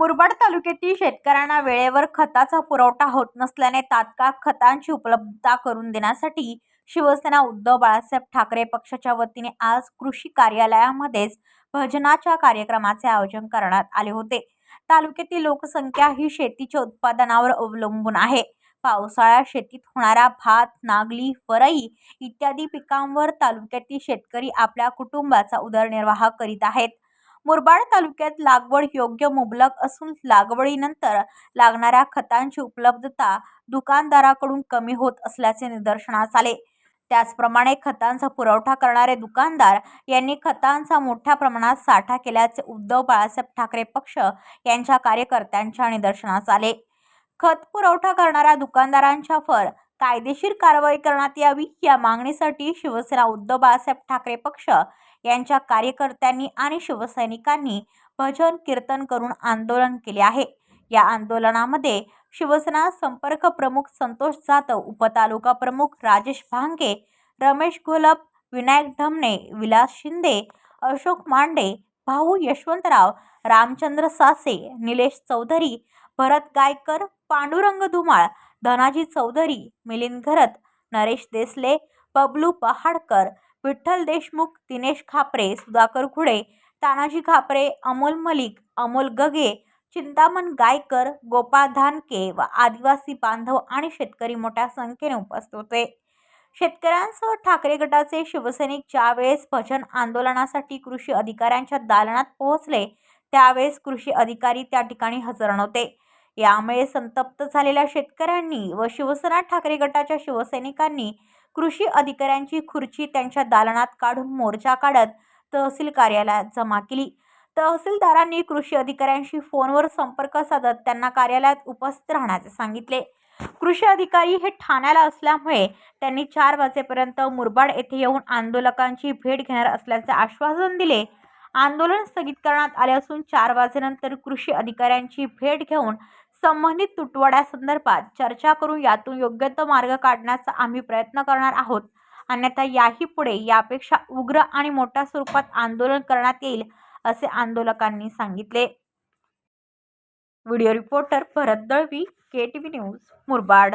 मुरबाड तालुक्यातील शेतकऱ्यांना वेळेवर खताचा पुरवठा होत नसल्याने तात्काळ खतांची उपलब्धता करून देण्यासाठी शिवसेना उद्धव बाळासाहेब ठाकरे पक्षाच्या वतीने आज कृषी कार्यालयामध्येच भजनाच्या कार्यक्रमाचे आयोजन करण्यात आले होते. तालुक्यातील लोकसंख्या ही शेतीच्या उत्पादनावर अवलंबून आहे. पावसाळ्यात शेतीत होणारा भात नागली वरई इत्यादी पिकांवर तालुक्यातील शेतकरी आपल्या कुटुंबाचा उदरनिर्वाह करीत आहेत. मुरबाड तालुक्यात लागवड योग्य मुबलक असून लागवडीनंतर लागणाऱ्या खतांची उपलब्धता दुकानदाराकडून कमी होत असल्याचे निदर्शनास आले. त्याचप्रमाणे खतांचा पुरवठा करणारे दुकानदार यांनी खतांचा मोठ्या प्रमाणात साठा केल्याचे उद्धव बाळासाहेब ठाकरे पक्ष यांच्या कार्यकर्त्यांच्या निदर्शनास आले. खत पुरवठा करणाऱ्या दुकानदारांच्या फर कायदेशीर कारवाई करण्यात यावी या मागणीसाठी शिवसेना उद्धव बाळासाहेब ठाकरे पक्ष यांच्या कार्यकर्त्यांनी आणि शिवसैनिकांनी भजन कीर्तन करून आंदोलन केले आहे. या आंदोलनामध्ये शिवसेना संपर्क प्रमुख संतोष जाधव उपतालुका प्रमुख राजेश भांगे रमेश घोलप विनायक ढमणे विलास शिंदे अशोक मांडे भाऊ यशवंतराव रामचंद्र सासे निलेश चौधरी भरत गायकर पांडुरंग धुमाळ धनाजी चौधरी मिलिंद घरत नरेश देसले बबलू पहाडकर विठ्ठल देशमुख दिनेश खापरे सुधाकर खुडे तानाजी खापरे अमोल मलिक अमोल गगे चिंतामण गायकर गोपाळ धानके व आदिवासी बांधव आणि शेतकरी मोठ्या संख्येने उपस्थित होते. शेतकऱ्यांसह ठाकरे गटाचे शिवसैनिक ज्यावेळेस भजन आंदोलनासाठी कृषी अधिकाऱ्यांच्या दालनात पोहोचले त्यावेळेस कृषी अधिकारी त्या ठिकाणी हजर नव्हते. यामुळे संतप्त झालेल्या शेतकऱ्यांनी व शिवसेना ठाकरे गटाच्या शिवसैनिकांनी कृषी अधिकाऱ्यांची खुर्ची त्यांच्या दालनात काढून मोर्चा काढत तहसील कार्यालयात जमा केली. तहसीलदारांनी कृषी अधिकाऱ्यांशी फोनवर संपर्क साधत त्यांना कार्यालयात उपस्थित राहण्याचे सांगितले. कृषी अधिकारी हे ठाण्याला असल्यामुळे त्यांनी चार वाजेपर्यंत मुरबाड येथे येऊन आंदोलकांची भेट घेणार असल्याचे आश्वासन दिले. आंदोलन स्थगित करण्यात आले असून चार वाजेनंतर कृषी अधिकाऱ्यांची भेट घेऊन संबंधित तुटवड्यासंदर्भात चर्चा करून यातून योग्य तो मार्ग काढण्याचा आम्ही प्रयत्न करणार आहोत. अन्यथा याही पुढे यापेक्षा उग्र आणि मोठ्या स्वरूपात आंदोलन करण्यात येईल असे आंदोलकांनी सांगितले. Video reporter Bharat Dalvi K T V news Murbad.